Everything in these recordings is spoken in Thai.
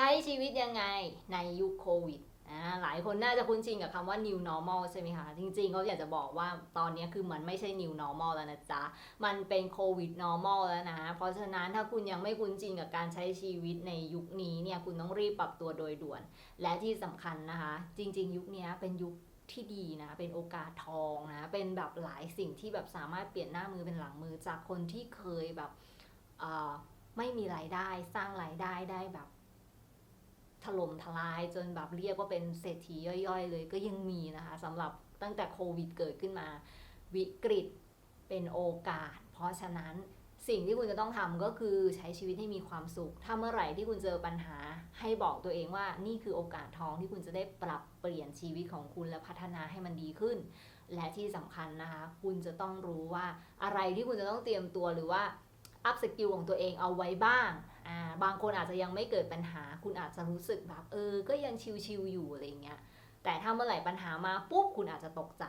ใช้ชีวิตยังไงในยุคโควิดอ่าหลายคนน่าจะคุ้นชินกับคำว่า new normal ใช่ไหมคะ จริงๆเขาอยากจะบอกว่าตอนนี้คือมันไม่ใช่ new normal แล้วนะจ๊ะ มันเป็นโควิด normal แล้วนะ เพราะฉะนั้นถ้าคุณยังไม่คุ้นชินกับการใช้ชีวิตในยุคนี้เนี่ยคุณต้องรีบปรับตัวโดยด่วน และที่สำคัญนะคะ จริง ๆ ยุคนี้เป็นยุคที่ดีนะ เป็นโอกาสทองนะ เป็นแบบหลายสิ่งที่แบบสามารถเปลี่ยนหน้ามือเป็นหลังมือจากคนที่เคยแบบไม่มีรายได้สร้างรายได้ได้แบบ ถล่มทลายจนแบบเรียกว่าเป็นเศรษฐีย่อยๆ เลยก็ยังมีนะคะสำหรับตั้งแต่โควิดเกิดขึ้นมา วิกฤตเป็นโอกาส เพราะฉะนั้นสิ่งที่คุณจะต้องทำก็คือใช้ชีวิตให้มีความสุข ถ้าเมื่อไหร่ที่คุณเจอปัญหา ให้บอกตัวเองว่านี่คือโอกาสทองที่คุณจะได้ปรับเปลี่ยนชีวิตของคุณและพัฒนาให้มันดีขึ้น และที่สำคัญนะคะ คุณจะต้องรู้ว่าอะไรที่คุณจะต้องเตรียมตัวหรือว่าอัพสกิลของตัวเองเอาไว้บ้าง บางคนอาจจะยังไม่เกิดปัญหา คุณอาจจะรู้สึกแบบเออ ก็ยังชิวๆอยู่อะไรเงี้ย แต่ถ้าเมื่อไหร่ปัญหามาปุ๊บคุณอาจจะตกใจ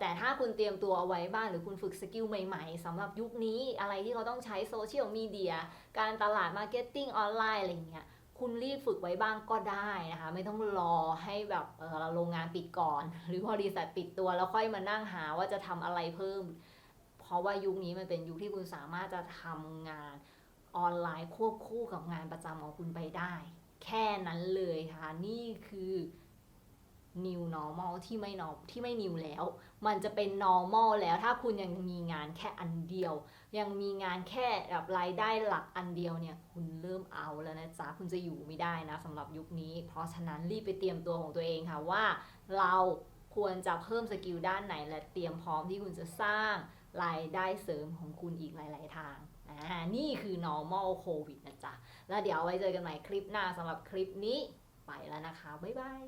แต่ถ้าคุณเตรียมตัวเอาไว้บ้างหรือคุณฝึกสกิลใหม่ๆสำหรับยุคนี้อะไรที่เขาต้องใช้โซเชียลมีเดียการตลาดมาร์เก็ตติ้งออนไลน์อะไรเงี้ยคุณรีบฝึกไว้บ้างก็ได้นะคะ ไม่ต้องรอให้แบบโรงงานปิดก่อน หรือบริษัทปิดตัวแล้วค่อยมานั่งหาว่าจะทำอะไรเพิ่ม เพราะว่ายุคนี้มันเป็นยุคที่คุณสามารถจะทำงาน ออนไลน์ควบคู่กับงานประจำของคุณไปได้ แค่นั้นเลยค่ะ นี่คือ new normal ที่ไม่ norm ที่ไม่ new แล้ว มันจะเป็น normal แล้วถ้าคุณยังมีงานแค่อันเดียว ยังมีงานแค่แบบรายได้หลักอันเดียวเนี่ย คุณเริ่มเอาแล้วนะจ๊ะ คุณจะอยู่ไม่ได้นะสำหรับยุคนี้ เพราะฉะนั้นรีบไปเตรียมตัวของตัวเองค่ะว่า เราควรจะเพิ่มสกิลด้านไหนและเตรียมพร้อมที่คุณจะสร้าง รายได้เสริมของคุณอีกหลาย ๆ ทางอ่านี่คือ normal covid นะจ๊ะ แล้วเดี๋ยวไว้เจอกันใหม่คลิปหน้าสำหรับคลิปนี้ไปแล้วนะคะ บ๊ายบาย